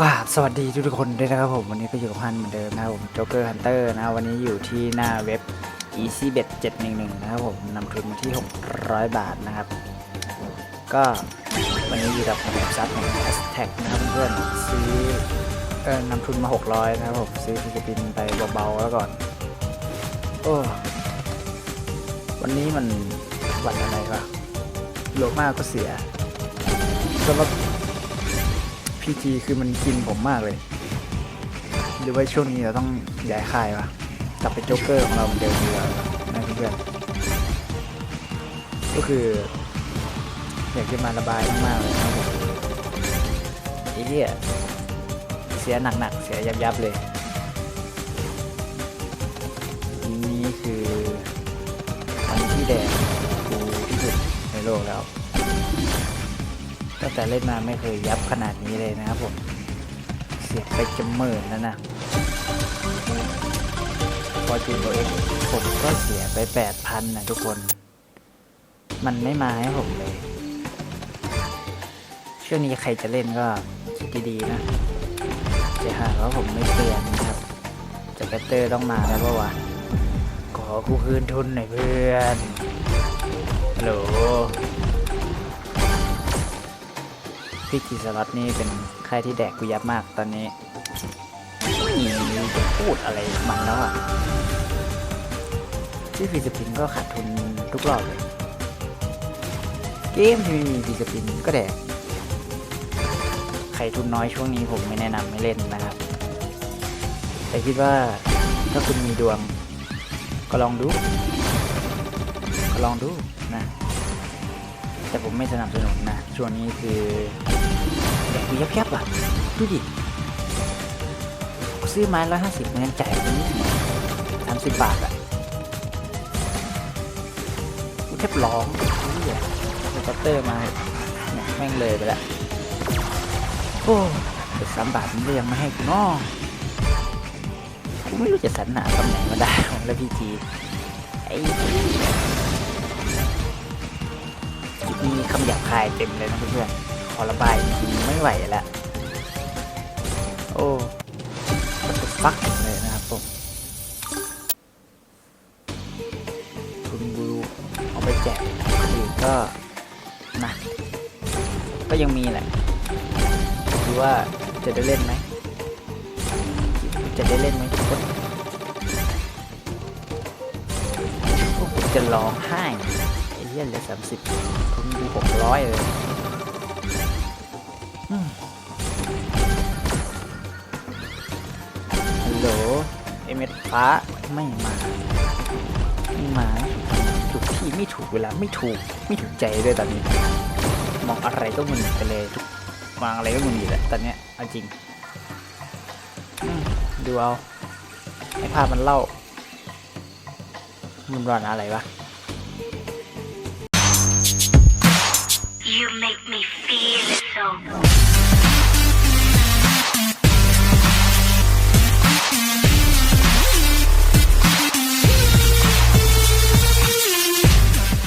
กราบสวัสดีทุกคนด้วยนะครับผมวันนี้ก็อยู่กับฮันเหมือนเดิมนะครับผมโจ๊กเกอร์ฮันเตอร์นะวันนี้อยู่ที่หน้าเว็บ easybet 711 นะครับผมนำทุนมาที่ 600 บาทนะครับ ก็วันนี้อยู่กับซับของ hashtag นะครับเพื่อนๆซื้อเออนำทุนมา 600 นะครับผมซื้อฟิลิปปินไปเบาๆแล้วก่อนโอ้วันนี้มันวันอะไรวะโลมากก็เสียสำหรับ พีจีคือมันกินผมมากเลย หรือว่าช่วงนี้เราต้องย้ายค่ายวะกลับไปโจ๊กเกอร์ของเราเหมือนเดิมดีกว่านะเพื่อนก็คือ อยากจะมาระบายมากๆเลยครับผมไอ้เหี้ยเสียหนักๆ เสียยับๆเลยนี่คือวันที่แดงกูที่สุดในโลกแล้ว ตั้งแต่เล่นมาไม่เคยยับขนาดนี้เลยนะครับผม เสียไปจะหมื่นแล้วนะพอจูนตัวเองผมก็เสียไปแปดพันนะทุกคน มันไม่มาให้ผมเลย ช่วงนี้ใครจะเล่นก็คิดดีๆนะจะหาว่าผมไม่เตือนนะครับจะแบตเตอร์ต้องมาแล้วปะวะขอกูคืนทุนหน่อยเพื่อนฮัลโหล พี่กีสล็อตนี่เป็นใครที่แดกกูยับมากตอนนี้มีจะพูดอะไรมันแล้วอะที่ฟีสปินก็ขาดทุนทุกรอบเลย เกมที่ไม่มีฟีสปินก็แดก ใครทุนน้อยช่วงนี้ผมไม่แนะนำไม่เล่นนะครับ แต่คิดว่าถ้าคุณมีดวง ก็ลองดู ก็ลองดูนะ แต่ผมไม่สนับสนุนนะ ช่วงนี้คือแดกกูยับยับๆอะ ดูดิ ซื้อไม้ร้อยห้าสิบเงินจ่ายไปนี่สามสิบบาทอะกูแทบร้องเฮียเอาคัตเตอร์มาเนี่ยแม่งเลยไปล้วโอ้เด็กสามบาทมันก็ยังไม่ให้กูเนอกูไม่รู้จะสรรหาตำแหน่งมาได้ของแล้วพี่ทีไอ้ มีคำหยาบคายเต็มเลยนะเพื่อนๆขอระบายไม่ไหวแล้วโอ้มันจะฟักเลยนะครับผมคุณบูเอาไปแจกคนอื่นก็นะก็ยังมีแหละดูว่าจะได้เล่นไหมจะได้เล่นไหมทุกคนจะร้องไห้ เหี้ยเลือสามสิบทุนดูหกร้อยเลยอืมฮัลโหลเอเมดฟ้าไม่มาไม่มาถูกที่ไม่ถูกเวลาไม่ถูกไม่ถูกใจด้วยตอนนี้ มองอะไรก็มึนไปเลยทุกมองอะไรก็มึนอยู่แหละตอนเนี้ยเอาจริงดูเอาให้ภาพมันเล่ามันร้อนอะไรวะ